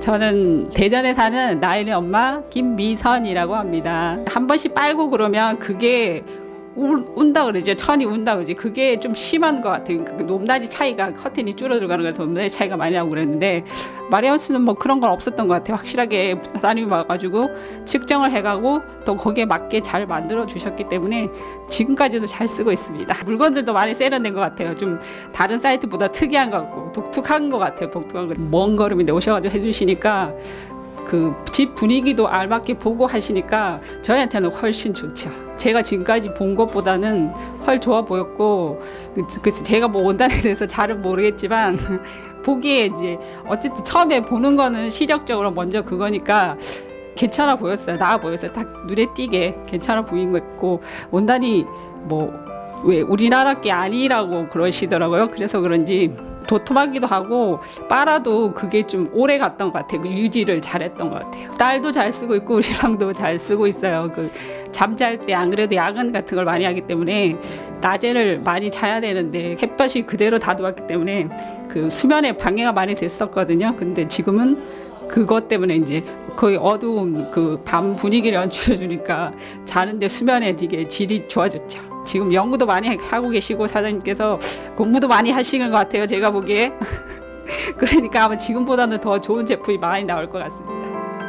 저는 대전에 사는 나일의 엄마 김미선이라고 합니다. 한 번씩 빨고 그러면 그게 울, 운다 그러죠. 천이 운다 그러지. 그게 좀 심한 것 같아요. 그 높낮이 차이가 커튼이 줄어들어가는 거라서 높낮이 차이가 많이 나고 그랬는데 마리아우스는 뭐 그런 건 없었던 것 같아요. 확실하게 사장님이 와가지고 측정을 해가고 또 거기에 맞게 잘 만들어 주셨기 때문에 지금까지도 잘 쓰고 있습니다. 물건들도 많이 세련된 것 같아요. 좀 다른 사이트보다 특이한 것 같고 독특한 것 같아요. 독특한 거. 먼 걸음인데 오셔가지고 해주시니까 그 집 분위기도 알맞게 보고 하시니까 저희한테는 훨씬 좋죠. 제가 지금까지 본 것보다는 훨 좋아 보였고 그- 그래서 제가 뭐 원단에 대해서 잘은 모르겠지만 보기에 이제 어쨌든 처음에 보는 거는 시력적으로 먼저 그거니까 괜찮아 보였어요. 나아 보였어요. 딱 눈에 띄게 괜찮아 보인 거 있고 원단이 뭐 왜 우리나라 게 아니라고 그러시더라고요. 그래서 그런지 도톰하기도 하고 빨아도 그게 좀 오래 갔던 것 같아요. 그 유지를 잘했던 것 같아요. 딸도 잘 쓰고 있고 우리 신랑도 잘 쓰고 있어요. 그 잠잘 때 안 그래도 야근 같은 걸 많이 하기 때문에 낮에를 많이 자야 되는데 햇볕이 그대로 다 들어왔기 때문에 그 수면에 방해가 많이 됐었거든요. 근데 지금은 그것 때문에 이제 거의 어두운 그 밤 분위기를 연출해 주니까 자는데 수면에 되게 질이 좋아졌죠. 지금 연구도 많이 하고 계시고 사장님께서 공부도 많이 하시는 것 같아요. 제가 보기에. 그러니까 아마 지금보다는 더 좋은 제품이 많이 나올 것 같습니다.